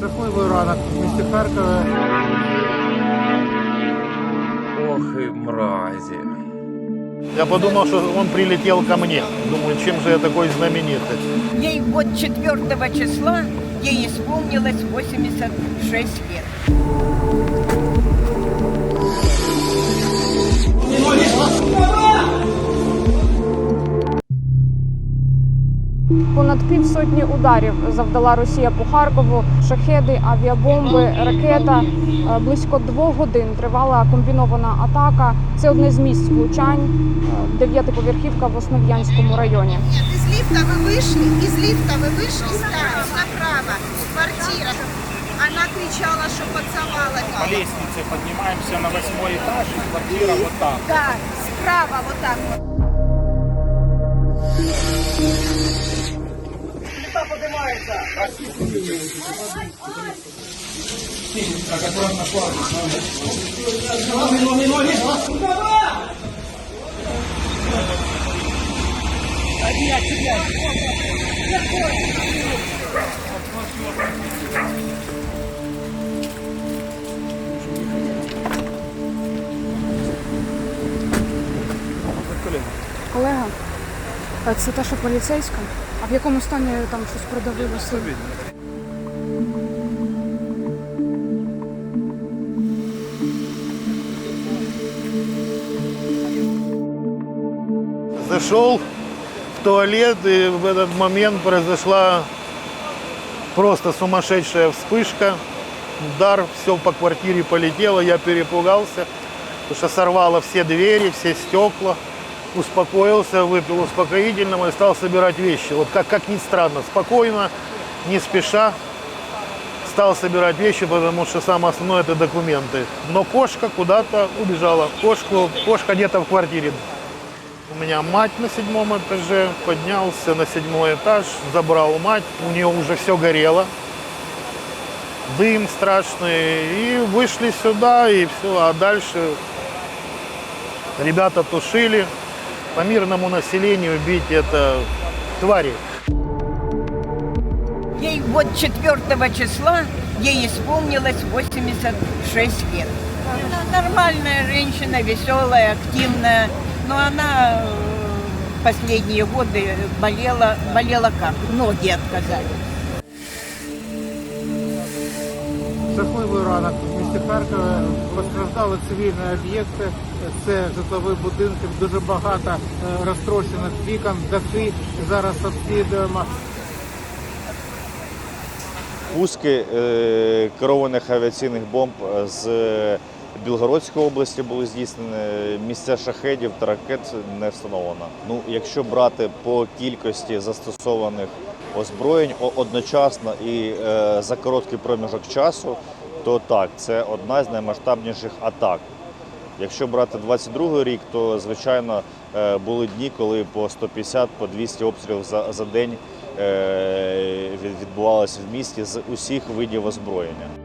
Жахливий ранок в місті Харкові. Ох і мразі. Я подумал, что он прилетел ко мне. Думаю, чем же я такой знаменитый? Ей вот 4 числа ей исполнилось 86 лет. Понад півсотні ударів завдала Росія по Харкову. Шахеди, авіабомби, ракета. Е, Близько двох годин тривала комбінована атака. Це одне з місць влучань. е, Дев'ятиповерхівка в Основ'янському районі. Нет, из лифта вы вышли, из лифта вы вышли, стали направо, квартира. Она кричала, что поцеловала По лестнице поднимаемся на восьмой этаж, и квартира вот там. Да, справа вот так вот. Колега, е, це та, що поліцейська. А в якому стані там щось продавилося? Зашел в туалет, и в этот момент произошла просто сумасшедшая вспышка. Удар, все по квартире полетело, я перепугался, потому что сорвало все двери, все стекла. Успокоился, выпил успокоительного и стал собирать вещи. Вот как, как ни странно, спокойно, не спеша стал собирать вещи, потому что самое основное это документы. Но кошка куда-то убежала. Кошку, кошка где-то в квартире у меня мать на седьмом этаже, поднялся на седьмой этаж, забрал мать, у нее уже все горело, дым страшный, и вышли сюда, и все, а дальше ребята тушили. По мирному населению бить это твари. Ей вот 4 числа ей исполнилось 86 лет. Она нормальная женщина, веселая, активная, но она э, последние годы болела, болела как? Ноги отказали. Жахливий ранок в місті Харкові. Постраждали цивільні об'єкти. Це житлові будинки, дуже багато е, розтрощених вікон, дахи. Зараз обслідуємо. Пуски е, керованих авіаційних бомб з Білгородської області були здійснені. Місця шахедів та ракет не встановлено. Ну, якщо брати по кількості застосованих озброєнь одночасно і е, за короткий проміжок часу, то так, це одна з наймасштабніших атак. Якщо брати 22 рік, то звичайно е, були дні, коли по 150 по 200 обстрілів за, за день е, відбувалося в місті з усіх видів озброєння.